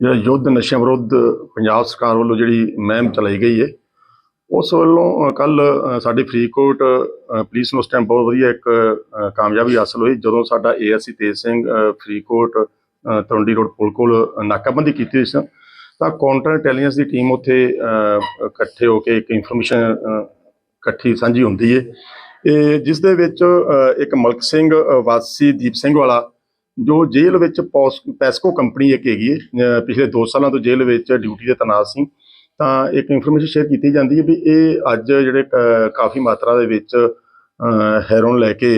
ਜਿਹੜਾ ਯੁੱਧ ਨਸ਼ਿਆਂ ਵਿਰੁੱਧ ਪੰਜਾਬ ਸਰਕਾਰ ਵੱਲੋਂ ਜਿਹੜੀ ਮੁਹਿੰਮ ਚਲਾਈ ਗਈ ਹੈ ਉਸ ਵੱਲੋਂ ਕੱਲ ਸਾਡੀ ਫਰੀਦਕੋਟ ਪੁਲਿਸ ਨੂੰ ਉਸ ਟਾਈਮ ਬਹੁਤ ਵਧੀਆ ਇੱਕ ਕਾਮਯਾਬੀ ਹਾਸਲ ਹੋਈ ਜਦੋਂ ਸਾਡਾ ਏਐਸਸੀ ਤੇਜ ਸਿੰਘ ਫਰੀਦਕੋਟ ਅ, ਰੋਡ ਪੁਲ ਕੋਲ ਨਾਕਾਬੰਦੀ ਕੀਤੀ ਹੋਈ ਸੀ ਤਾਂ ਕਾਊਂਟਰ ਇੰਟੈਲੀਜੈਂਸ ਦੀ ਟੀਮ ਉੱਥੇ ਇਕੱਠੇ ਹੋ ਕੇ ਇੱਕ ਇਨਫੋਰਮੇਸ਼ਨ ਇਕੱਠੀ ਸਾਂਝੀ ਹੁੰਦੀ ਹੈ। ਇਹ ਜਿਸ ਦੇ ਵਿੱਚ ਇੱਕ ਮਲਕ ਸਿੰਘ ਵਾਸੀ ਦੀਪ ਸਿੰਘ ਵਾਲਾ ਜੋ ਜੇਲ੍ਹ ਵਿੱਚ ਪੌਸ- ਪੈਸਕੋ ਕੰਪਨੀ ਇੱਕ ਹੈਗੀ ਹੈ ਪਿਛਲੇ 2 ਸਾਲਾਂ ਤੋਂ ਜੇਲ੍ਹ ਵਿੱਚ ਡਿਊਟੀ ਤੇ ਤੈਨਾਤ ਸੀ ਤਾਂ ਇੱਕ ਇਨਫੋਰਮੇਸ਼ਨ ਸ਼ੇਅਰ ਕੀਤੀ ਜਾਂਦੀ ਹੈ ਵੀ ਇਹ ਅੱਜ ਜਿਹੜੇ ਅ, ਕਾਫੀ ਮਾਤਰਾ ਦੇ ਵਿੱਚ ਹੈਰੋਨ ਲੈ ਕੇ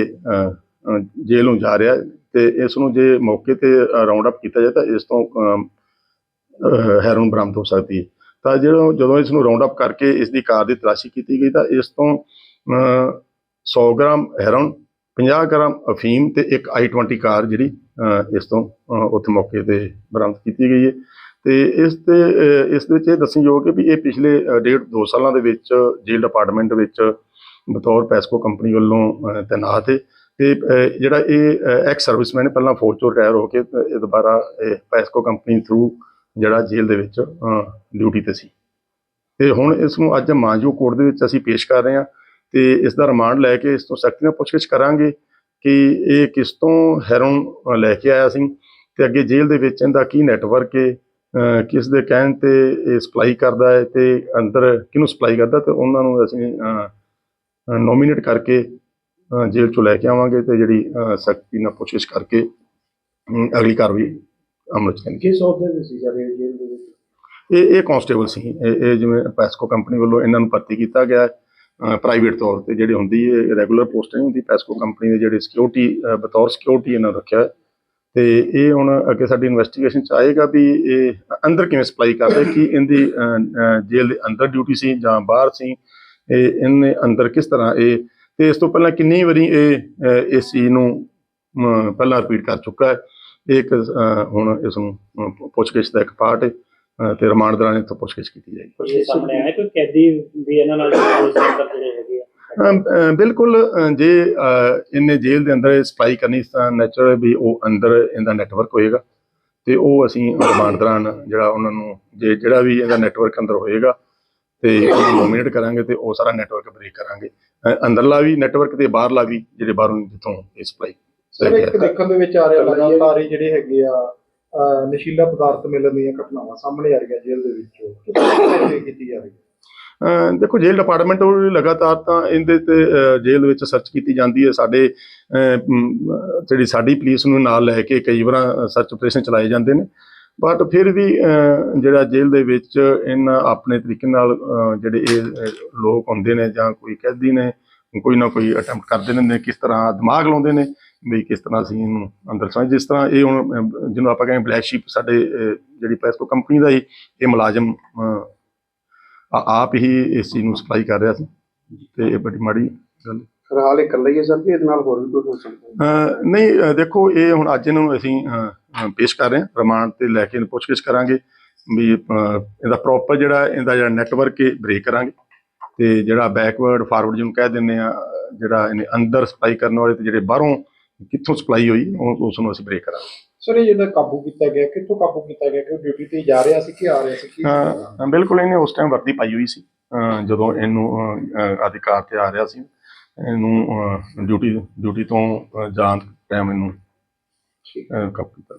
ਜੇਲ੍ਹ ਨੂੰ ਜਾ ਰਿਹਾ ਹੈ ਤੇ ਇਸ ਨੂੰ ਜੇ ਮੌਕੇ ਤੇ ਰਾਉਂਡ ਅਪ ਕੀਤਾ ਜਾਏ ਤਾਂ ਇਸ ਤੋਂ ਅ, ਹੈਰੋਨ ਬਰਾਮਦ ਹੋ ਸਕਦੀ ਹੈ। ਤਾਂ ਜਦੋਂ ਜਦੋਂ ਇਸ ਨੂੰ ਰਾਉਂਡ ਅਪ ਕਰਕੇ ਇਸ ਦੀ ਕਾਰ ਦੀ ਤਲਾਸ਼ੀ ਕੀਤੀ ਗਈ ਤਾਂ ਇਸ ਤੋਂ ਅ, 100 ਗ੍ਰਾਮ ਹੈਰੋਨ 50 ਗ੍ਰਾਮ ਅਫੀਮ ਤੇ ਇੱਕ i20 ਕਾਰ ਜਿਹੜੀ ਇਸ ਤੋਂ ਉੱਥੇ ਮੌਕੇ ਤੇ ਬਰਾਮਦ ਕੀਤੀ ਗਈ ਹੈ। ਤੇ ਇਸ ਤੇ ਇਸ ਦੇ ਵਿੱਚ ਇਹ ਦੱਸਣਯੋਗ ਹੈ ਵੀ ਇਹ ਪਿਛਲੇ ਡੇਢ ਦੋ ਸਾਲਾਂ ਦੇ ਵਿੱਚ ਜੇਲ੍ਹ ਡਿਪਾਰਟਮੈਂਟ ਵਿੱਚ ਬਤੌਰ ਪੈਸਕੋ ਕੰਪਨੀ ਵੱਲੋਂ ਤੈਨਾਤ ਹੈ। ਤੇ ਜਿਹੜਾ ਇਹ ਐਕਸ ਸਰਵਿਸਮੈਨ ਪਹਿਲਾਂ ਫੌਜ ਤੋਂ ਰਿਟਾਇਰ ਹੋ ਕੇ ਇਹ ਦੁਬਾਰਾ, ਇਹ ਪੈਸਕੋ ਕੰਪਨੀ ਥਰੂ ਜਿਹੜਾ ਜੇਲ੍ਹ ਦੇ ਵਿੱਚ ਡਿਊਟੀ ਤੇ ਸੀ। ਤੇ ਹੁਣ ਇਸ ਨੂੰ ਅੱਜ ਮਾਂਜੋ ਕੋਰਟ ਦੇ ਵਿੱਚ ਅਸੀਂ ਪੇਸ਼ ਕਰ ਰਹੇ ਹਾਂ। ਤੇ ਇਸ ਦਾ ਰਿਮਾਂਡ ਲੈ ਕੇ ਇਸ ਤੋਂ ਸਖਤੀ ਨਾਲ ਪੁੱਛਗਿੱਛ ਕਰਾਂਗੇ ਕਿ ਇਹ ਕਿਸ ਤੋਂ ਹੈਰੋਨ ਲੈ ਕੇ ਆਇਆ ਸੀ ਤੇ ਅੱਗੇ ਜੇਲ੍ਹ ਦੇ ਵਿੱਚ ਇਹਦਾ ਕੀ ਨੈਟਵਰਕ ਹੈ ਕਿਸ ਦੇ ਕਹਿਣ ਤੇ ਇਹ ਸਪਲਾਈ ਕਰਦਾ ਹੈ ਤੇ ਅੰਦਰ ਕਿਹਨੂੰ ਸਪਲਾਈ ਕਰਦਾ ਤੇ ਉਹਨਾਂ ਨੂੰ ਅਸੀਂ ਨੋਮੀਨੇਟ ਕਰਕੇ ਜੇਲ੍ਹ ਚੋਂ ਲੈ ਕੇ ਆਵਾਂਗੇ ਤੇ ਜਿਹੜੀ ਸਖਤੀ ਨਾਲ ਪੁੱਛਗਿੱਛ ਕਰਕੇ ਅਗਲੀ ਕਾਰਵਾਈ ਅਮਲ ਚ ਕਰਾਂਗੇ ਕਿਸ ਅਹੁਦੇ ਤੇ ਸੀ ਸਰ ਜੇਲ੍ਹ ਦੇ ਵਿੱਚ? ਇਹ ਇਹ ਕਾਂਸਟੇਬਲ ਸੀ। ਇਹ ਜਿਵੇਂ ਪੈਸਕੋ ਕੰਪਨੀ ਵੱਲੋਂ ਇਹਨਾਂ ਨੂੰ ਭਰਤੀ ਕੀਤਾ ਗਿਆ ਪ੍ਰਾਈਵੇਟ ਤੌਰ ਤੇ ਜਿਹੜੇ ਹੁੰਦੀ ਹੈ ਰੈਗੂਲਰ ਪੋਸਟ ਨਹੀਂ ਹੁੰਦੀ, ਪੈਸਕੋ ਕੰਪਨੀ ਦੇ ਜਿਹੜੇ ਸਿਕਿਉਰਿਟੀ ਬਤੌਰ ਸਿਕਿਉਰਿਟੀ ਇਹਨਾਂ ਨੂੰ ਰੱਖਿਆ ਹੈ। ਤੇ ਇਹ ਹੁਣ ਅੱਗੇ ਸਾਡੀ ਇਨਵੈਸਟੀਗੇਸ਼ਨ ਚ ਆਏਗਾ ਵੀ ਇਹ ਅੰਦਰ ਕਿਵੇਂ ਸਪਲਾਈ ਕਰਦੇ ਕਿ ਇਹਦੀ ਜੇਲ੍ਹ ਦੇ ਅੰਦਰ ਡਿਊਟੀ ਸੀ ਜਾਂ ਬਾਹਰ ਸੀ, ਇਹ ਇਹਨੇ ਅੰਦਰ ਕਿਸ ਤਰ੍ਹਾਂ ਇਹ, ਤੇ ਇਸ ਤੋਂ ਪਹਿਲਾਂ ਕਿੰਨੀ ਵਾਰੀ ਇਹ ਇਸ ਚੀਜ਼ ਨੂੰ ਪਹਿਲਾਂ ਰਿਪੀਟ ਕਰ ਚੁੱਕਾ ਹੈ, ਇਹ ਇੱਕ ਹੁਣ ਇਸ ਨੂੰ ਪੁੱਛਗਿੱਛ ਦਾ ਇੱਕ ਪਾਰਟ ਹੈ ਤੇ ਰਿਮਾਂਡ ਦੌਰਾਨ ਇਹ ਤੋਂ ਪੁੱਛਗਿੱਛ ਕੀਤੀ ਜਾਏਗੀ। ਇਹ ਸਾਹਮਣੇ ਆਇਆ ਕਿ ਕੈਦੀ ਵੀ ਇਹਨਾਂ ਨਾਲ ਪੁਲਿਸ ਅੰਦਰ ਜਿਹੜੇ ਹੈਗੇ ਆ। ਅਮ, ਅਮ, ਬਿਲਕੁਲ ਜੇ ਇਹਨੇ ਜੇਲ੍ਹ ਦੇ ਅੰਦਰ ਸਪਲਾਈ ਕਰਨੀ ਤਾਂ ਨੈਚੁਰਲ ਵੀ ਉਹ ਅੰਦਰ ਇਹਦਾ ਨੈਟਵਰਕ ਹੋਏਗਾ ਤੇ ਉਹ ਅਸੀਂ ਰਿਮਾਂਡ ਦੌਰਾਨ ਜਿਹੜਾ ਉਹਨਾਂ ਨੂੰ ਜੇ ਜਿਹੜਾ ਵੀ ਇਹਦਾ ਨੈਟਵਰਕ ਅੰਦਰ ਹੋਏਗਾ ਤੇ ਉਹਨੂੰ ਨੋਮੀਨੇਟ ਕਰਾਂਗੇ ਤੇ ਉਹ ਸਾਰਾ ਨੈਟਵਰਕ ਬ੍ਰੇਕ ਕਰਾਂਗੇ। ਅੰਦਰਲਾ ਵੀ ਨੈਟਵਰਕ ਤੇ ਬਾਹਰਲਾ ਵੀ ਜਿਹੜੇ ਬਾਹਰੋਂ ਜਿੱਥੋਂ ਇਹ ਸਪਲਾਈ ਸਰ ਇੱਕ ਦੇਖਣ ਦੇ ਵਿੱਚ ਆ ਰਿਹਾ ਲਗਾਤਾਰ ਹੀ ਜਿਹੜੇ ਹੈਗੇ ਆ ਨਸ਼ੀਲਾ ਪਦਾਰਥ ਮਿਲਣ ਦੀਆਂ ਘਟਨਾਵਾਂ ਸਾਹਮਣੇ ਆ ਰਹੀਆਂ ਜੇਲ੍ਹ ਦੇ ਵਿੱਚੋਂ। ਕਿਸ ਕੀਤੀ ਜਾ ਰਹੀ ਹੈ? ਦੇਖੋ, ਜੇਲ੍ਹ ਡਿਪਾਰਟਮੈਂਟ ਉਹ ਲਗਾਤਾਰ ਤਾਂ ਇਹਦੇ ਤੇ ਜੇਲ੍ਹ ਵਿੱਚ ਸਰਚ ਕੀਤੀ ਜਾਂਦੀ ਹੈ। ਸਾਡੇ ਜਿਹੜੀ ਸਾਡੀ ਪੁਲਿਸ ਨੂੰ ਨਾਲ ਲੈ ਕੇ ਕਈ ਵਾਰ ਸਰਚ ਆਪਰੇਸ਼ਨ ਚਲਾਏ ਜਾਂਦੇ ਨੇ। ਬਟ ਫਿਰ ਵੀ ਜਿਹੜਾ ਜੇਲ੍ਹ ਦੇ ਵਿੱਚ ਇਹਨਾਂ ਆਪਣੇ ਤਰੀਕੇ ਨਾਲ ਜਿਹੜੇ ਇਹ ਲੋਕ ਹੁੰਦੇ ਨੇ ਜਾਂ ਕੋਈ ਕੈਦੀ ਨੇ, ਕੋਈ ਨਾ ਕੋਈ ਅਟੈਂਪਟ ਕਰਦੇ ਨੇ, ਕਿਸ ਤਰ੍ਹਾਂ ਦਿਮਾਗ ਲਾਉਂਦੇ ਨੇ ਵੀ ਕਿਸ ਤਰ੍ਹਾਂ ਅਸੀਂ ਇਹਨੂੰ ਅੰਦਰ ਸਮਝ ਜਿਸ ਤਰ੍ਹਾਂ ਇਹ ਹੁਣ ਜਿਹਨੂੰ ਆਪਾਂ ਕਹਿੰਦੇ ਬਲੈਕ ਸ਼ੀਪ ਸਾਡੇ ਜਿਹੜੀ ਪੈਸਕੋ ਕੰਪਨੀ ਦਾ ਹੀ ਇਹ ਮੁਲਾਜ਼ਮ ਆਪ ਹੀ ਇਸ ਚੀਜ਼ ਨੂੰ ਸਪਲਾਈ ਕਰ ਰਿਹਾ ਸੀ। ਤੇ ਇਹ ਬੜੀ ਮਾੜੀ ਗੱਲ। ਫਿਲਹਾਲ ਇਕੱਲਾ ਹੀ ਹੈ ਸਰ ਕਿ ਇਹਦੇ ਨਾਲ ਹੋਰ ਵੀ ਕੋਈ ਹੋ ਸਕਦਾ ਨਹੀਂ ਦੇਖੋ ਇਹ ਹੁਣ ਅੱਜ ਇਹਨੂੰ ਅਸੀਂ ਪੇਸ਼ ਕਰ ਰਹੇ ਹਾਂ। ਰਿਮਾਂਡ ਤੇ ਲੈ ਕੇ ਇਹਨੂੰ ਪੁੱਛਗਿੱਛ ਕਰਾਂਗੇ ਵੀ ਇਹਦਾ ਪ੍ਰੋਪਰ ਜਿਹੜਾ ਇਹਦਾ ਜਿਹੜਾ ਨੈਟਵਰਕ ਹੈ ਬ੍ਰੇਕ ਕਰਾਂਗੇ। ਤੇ ਜਿਹੜਾ ਬੈਕਵਰਡ ਫਾਰਵਰਡ ਜਿਹਨੂੰ ਕਹਿ ਦਿੰਦੇ ਆ ਜਿਹੜਾ ਇਹਨੇ ਅੰਦਰ ਸਪਲਾਈ ਕਰਨ ਵਾਲੇ ਤੇ ਜਿਹੜੇ ਬਾਹਰੋਂ ਕਿੱਥੋਂ ਸਪਲਾਈ ਹੋਈ ਉਹ- ਉਸ ਨੂੰ ਅਸੀਂ ਬ੍ਰੇਕ ਕਰਾਂਗੇ। ਸਰ ਇਹ ਜਿਹੜਾ ਕਾਬੂ ਕੀਤਾ ਗਿਆ ਕਿੱਥੋਂ ਕਾਬੂ ਕੀਤਾ ਗਿਆ? ਕਿ ਡਿਊਟੀ ਤੇ ਜਾ ਰਿਹਾ ਸੀ ਕਿ ਆ ਰਿਹਾ ਸੀ? ਕੀ ਅਹ, ਬਿਲਕੁਲ ਇਹਨੇ ਉਸ ਟਾਈਮ ਵਰਦੀ ਪਾਈ ਹੋਈ ਸੀ। ਅਹ, ਜਦੋਂ ਇਹਨੂੰ ਅਧਿਕਾਰ ਤੇ ਆ ਰਿਹਾ ਸੀ ਇਹਨੂੰ ਡਿਊਟੀ ਡਿਊਟੀ ਤੋਂ ਅਹ, ਜਾਣ ਟਾਈਮ ਇਹਨੂੰ ਅਹ, ਕਾਬੂ ਕੀਤਾ।